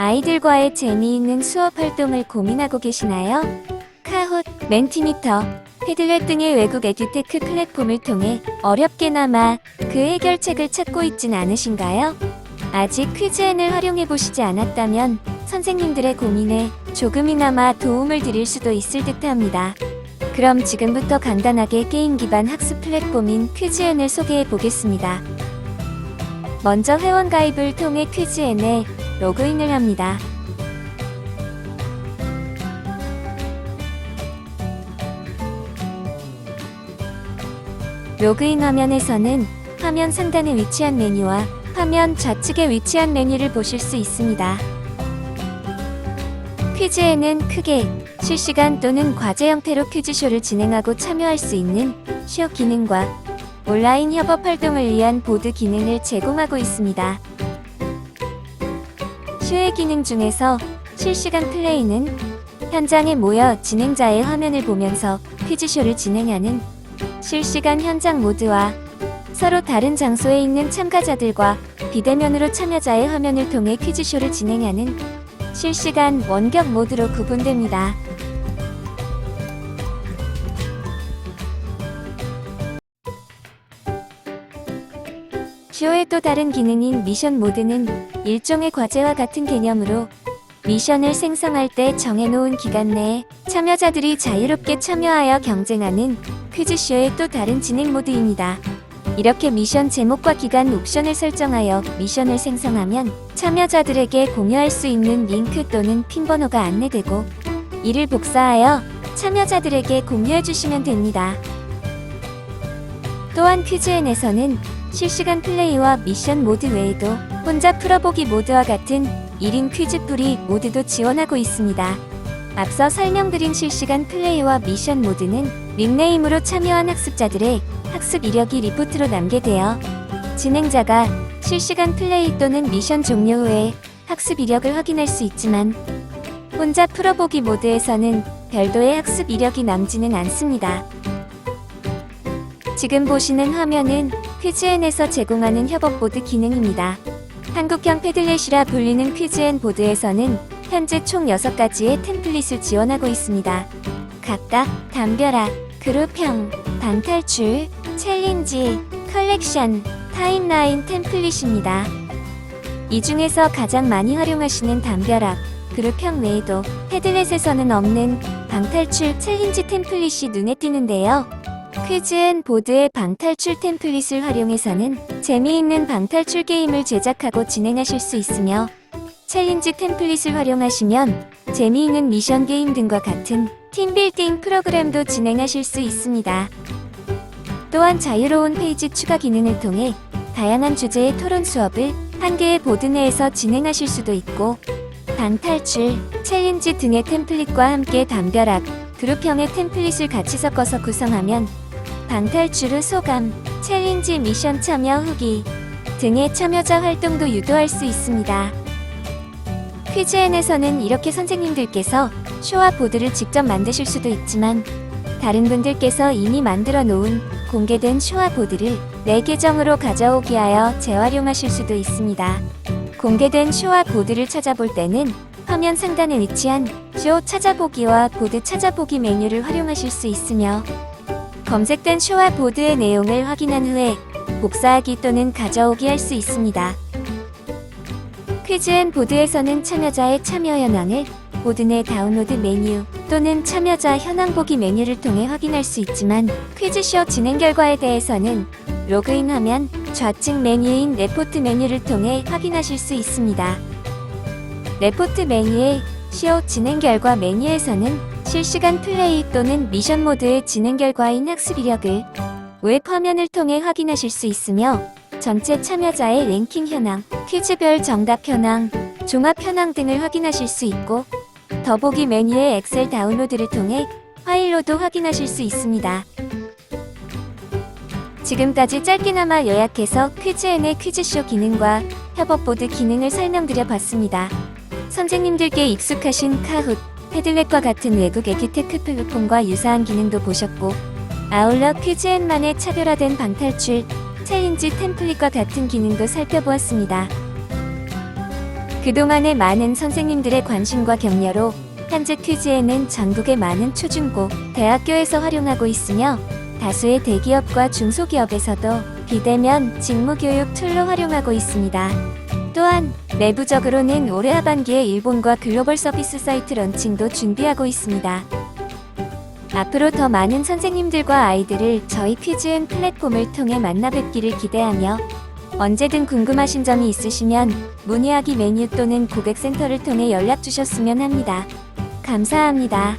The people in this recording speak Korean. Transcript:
아이들과의 재미있는 수업 활동을 고민하고 계시나요? 카헛, 멘티미터, 패들렛 등의 외국 에듀테크 플랫폼을 통해 어렵게나마 그 해결책을 찾고 있진 않으신가요? 아직 퀴즈엔을 활용해 보시지 않았다면 선생님들의 고민에 조금이나마 도움을 드릴 수도 있을 듯 합니다. 그럼 지금부터 간단하게 게임 기반 학습 플랫폼인 퀴즈엔을 소개해 보겠습니다. 먼저 회원 가입을 통해 퀴즈엔에 로그인을 합니다. 로그인 화면에서는 화면 상단에 위치한 메뉴와 화면 좌측에 위치한 메뉴를 보실 수 있습니다. 퀴즈에는 크게 실시간 또는 과제 형태로 퀴즈쇼를 진행하고 참여할 수 있는 쇼 기능과 온라인 협업 활동을 위한 보드 기능을 제공하고 있습니다. 쇼의 기능 중에서 실시간 플레이는 현장에 모여 진행자의 화면을 보면서 퀴즈쇼를 진행하는 실시간 현장 모드와 서로 다른 장소에 있는 참가자들과 비대면으로 참여자의 화면을 통해 퀴즈쇼를 진행하는 실시간 원격 모드로 구분됩니다. 쇼의 또 다른 기능인 미션 모드는 일종의 과제와 같은 개념으로 미션을 생성할 때 정해놓은 기간 내에 참여자들이 자유롭게 참여하여 경쟁하는 퀴즈쇼의 또 다른 진행 모드입니다. 이렇게 미션 제목과 기간 옵션을 설정하여 미션을 생성하면 참여자들에게 공유할 수 있는 링크 또는 핀 번호가 안내되고 이를 복사하여 참여자들에게 공유해 주시면 됩니다. 또한 퀴즈엔에서는 실시간 플레이와 미션 모드 외에도 혼자 풀어보기 모드와 같은 1인 퀴즈풀이 모드도 지원하고 있습니다. 앞서 설명드린 실시간 플레이와 미션 모드는 닉네임으로 참여한 학습자들의 학습 이력이 리포트로 남게 되어 진행자가 실시간 플레이 또는 미션 종료 후에 학습 이력을 확인할 수 있지만 혼자 풀어보기 모드에서는 별도의 학습 이력이 남지는 않습니다. 지금 보시는 화면은 퀴즈엔에서 제공하는 협업보드 기능입니다. 한국형 패들렛이라 불리는 퀴즈엔 보드에서는 현재 총 6가지의 템플릿을 지원하고 있습니다. 각각 담벼락, 그룹형, 방탈출, 챌린지, 컬렉션, 타임라인 템플릿입니다. 이 중에서 가장 많이 활용하시는 담벼락, 그룹형 외에도 패들렛에서는 없는 방탈출 챌린지 템플릿이 눈에 띄는데요. 퀴즈엔 보드의 방탈출 템플릿을 활용해서는 재미있는 방탈출 게임을 제작하고 진행하실 수 있으며 챌린지 템플릿을 활용하시면 재미있는 미션 게임 등과 같은 팀빌딩 프로그램도 진행하실 수 있습니다. 또한 자유로운 페이지 추가 기능을 통해 다양한 주제의 토론 수업을 한 개의 보드 내에서 진행하실 수도 있고 방탈출, 챌린지 등의 템플릿과 함께 담벼락, 그룹형의 템플릿을 같이 섞어서 구성하면 방탈출 후 소감, 챌린지 미션 참여 후기 등의 참여자 활동도 유도할 수 있습니다. 퀴즈엔에서는 이렇게 선생님들께서 쇼와 보드를 직접 만드실 수도 있지만 다른 분들께서 이미 만들어 놓은 공개된 쇼와 보드를 내 계정으로 가져오게 하여 재활용하실 수도 있습니다. 공개된 쇼와 보드를 찾아볼 때는 화면 상단에 위치한 쇼 찾아보기와 보드 찾아보기 메뉴를 활용하실 수 있으며 검색된 쇼와 보드의 내용을 확인한 후에 복사하기 또는 가져오기 할 수 있습니다. 퀴즈앤 보드에서는 참여자의 참여 현황을 보드 내 다운로드 메뉴 또는 참여자 현황 보기 메뉴를 통해 확인할 수 있지만 퀴즈쇼 진행 결과에 대해서는 로그인 화면 좌측 메뉴인 레포트 메뉴를 통해 확인하실 수 있습니다. 레포트 메뉴의 쇼 진행 결과 메뉴에서는 실시간 플레이 또는 미션 모드의 진행 결과인 학습 이력을 웹 화면을 통해 확인하실 수 있으며 전체 참여자의 랭킹 현황, 퀴즈별 정답 현황, 종합 현황 등을 확인하실 수 있고 더보기 메뉴의 엑셀 다운로드를 통해 파일로도 확인하실 수 있습니다. 지금까지 짧게나마 요약해서 퀴즈엔의 퀴즈쇼 기능과 협업보드 기능을 설명드려 봤습니다. 선생님들께 익숙하신 카훗, 패들렛과 같은 외국 에듀테크 플랫폼과 유사한 기능도 보셨고 아울러 퀴즈엔만의 차별화된 방탈출, 챌린지 템플릿과 같은 기능도 살펴보았습니다. 그동안의 많은 선생님들의 관심과 격려로 현재 퀴즈에는 전국의 많은 초중고, 대학교에서 활용하고 있으며 다수의 대기업과 중소기업에서도 비대면 직무교육 툴로 활용하고 있습니다. 또한 내부적으로는 올해 하반기에 일본과 글로벌 서비스 사이트 런칭도 준비하고 있습니다. 앞으로 더 많은 선생님들과 아이들을 저희 퀴즈은 플랫폼을 통해 만나 뵙기를 기대하며 언제든 궁금하신 점이 있으시면 문의하기 메뉴 또는 고객센터를 통해 연락 주셨으면 합니다. 감사합니다.